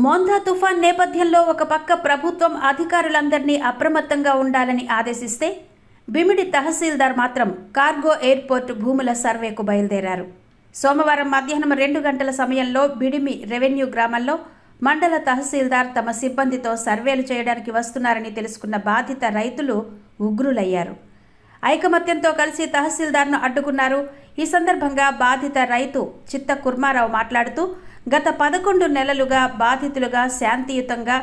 మోందా తుఫాన్ నేపథ్యంలో ఒక పక్క ప్రభుత్వం అధికారులందరినీ అప్రమత్తంగా ఉండాలని ఆదేశిస్తే బిమిడి తహసీల్దార్ మాత్రం కార్గో ఎయిర్పోర్ట్ భూముల సర్వేకు బయలుదేరారు. సోమవారం మధ్యాహ్నం రెండు గంటల సమయంలో బిడిమి రెవెన్యూ గ్రామంలో మండల తహసీల్దార్ తమ సిబ్బందితో సర్వేలు చేయడానికి వస్తున్నారని తెలుసుకున్న బాధిత రైతులు ఉగ్రులయ్యారు. ఐకమత్యంతో కలిసి తహసీల్దార్ను అడ్డుకున్నారు. ఈ సందర్భంగా బాధిత రైతు చిత్త కుర్మారావు మాట్లాడుతూ గత పదకొండు నెలలుగా బాధితులుగా శాంతియుతంగా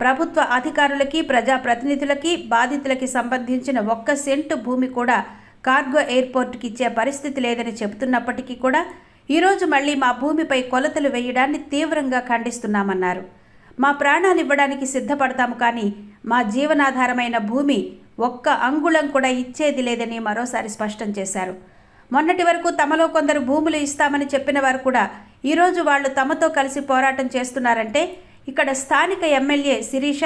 ప్రభుత్వ అధికారులకి ప్రజాప్రతినిధులకి బాధితులకి సంబంధించిన ఒక్క సెంటు భూమి కూడా కార్గో ఎయిర్పోర్ట్కి ఇచ్చే పరిస్థితి లేదని చెబుతున్నప్పటికీ కూడా ఈరోజు మళ్ళీ మా భూమిపై కొలతలు వేయడాన్ని తీవ్రంగా ఖండిస్తున్నామన్నారు. మా ప్రాణాలివ్వడానికి సిద్ధపడతాము కానీ మా జీవనాధారమైన భూమి ఒక్క అంగుళం కూడా ఇచ్చేది లేదని మరోసారి స్పష్టం చేశారు. మొన్నటి వరకు తమలో కొందరు భూములు ఇస్తామని చెప్పిన వారు కూడా ఈరోజు వాళ్ళు తమతో కలిసి పోరాటం చేస్తున్నారంటే ఇక్కడ స్థానిక ఎమ్మెల్యే శిరీష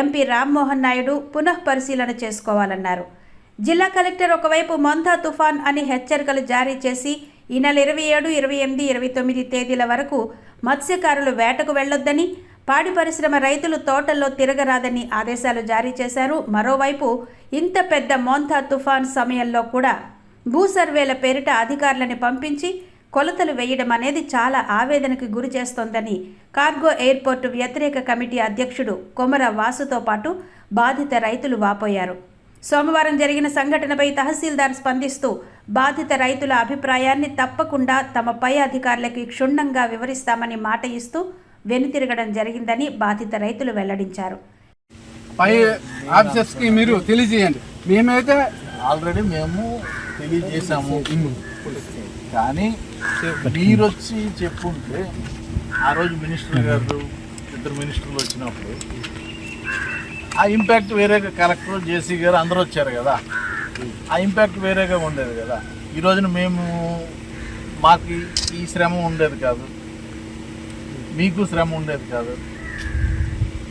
ఎంపీ రామ్మోహన్ నాయుడు పునః పరిశీలన చేసుకోవాలన్నారు. జిల్లా కలెక్టర్ ఒకవైపు మొంతా తుఫాన్ అని హెచ్చరికలు జారీ చేసి ఈ నెల ఇరవై ఏడు ఇరవై ఎనిమిది ఇరవై తొమ్మిది తేదీల వరకు మత్స్యకారులు వేటకు వెళ్ళొద్దని పాడి పరిశ్రమ రైతులు తోటల్లో తిరగరాదని ఆదేశాలు జారీ చేశారు. మరోవైపు ఇంత పెద్ద మోంథా తుఫాన్ సమయంలో కూడా భూ సర్వేల పేరిట అధికారులని పంపించి కొలతలు వేయడం అనేది చాలా ఆవేదనకు గురి చేస్తోందని కార్గో ఎయిర్పోర్టు వ్యతిరేక కమిటీ అధ్యక్షుడు కొమర వాసుతో పాటు బాధిత రైతులు వాపోయారు. సోమవారం జరిగిన సంఘటనపై తహసీల్దార్ స్పందిస్తూ బాధిత రైతుల అభిప్రాయాన్ని తప్పకుండా తమ పై అధికారులకి క్షుణ్ణంగా వివరిస్తామని మాట ఇస్తూ వెనుతిరగడం జరిగిందని బాధిత రైతులు వెల్లడించారు. పై ఆఫీసర్స్కి మీరు తెలియజేయండి. మేమైతే ఆల్రెడీ మేము తెలియజేశాము కానీ మీరు వచ్చి చెప్పుంటే ఆ రోజు మినిస్టర్ గారు ఇద్దరు మినిస్టర్లు వచ్చినప్పుడు ఆ ఇంపాక్ట్ వేరేగా కలెక్టర్ జేసీ గారు అందరూ వచ్చారు కదా. ఆ ఇంపాక్ట్ వేరేగా ఉండేది కదా. ఈ రోజున మేము మాకు ఈ శ్రమ ఉండేది కాదు. మీకు శ్రమ ఉండేది కాదు.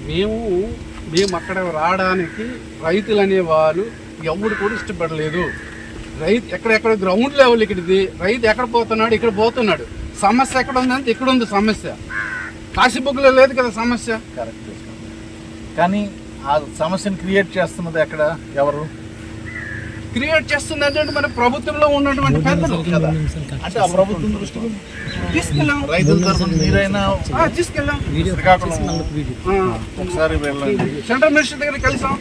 మేము మేము అక్కడ రావడానికి రైతులు అనేవారు ఎవరు కూడా ఇష్టపడలేదు. రైతు ఎక్కడెక్కడ గ్రౌండ్ లెవెల్ ఇక్కడిది రైతు ఎక్కడ పోతున్నాడు ఇక్కడ పోతున్నాడు. సమస్య ఎక్కడ ఉందంటే ఇక్కడ ఉంది సమస్య. కాశీబుక్లో లేదు కదా సమస్య. కరెక్ట్ కానీ ఆ సమస్యను క్రియేట్ చేస్తున్నది ఎక్కడ? ఎవరు? క్రియేట్ చేస్తుంది అంటే మన ప్రభుత్వంలో ఉన్నటువంటి పెద్దలు. కదా అంటే ఆ ప్రభుత్వం దృష్టికి తీసుకెళ్ళాం. రైతుల తరఫున మీరైనా ఆ, తీసుకెళ్ళాం. శ్రీకాకుళం ఆ, ఒకసారి వెళ్ళండి. సెంట్రల్ మినిస్టర్ దగ్గర కలిసాం.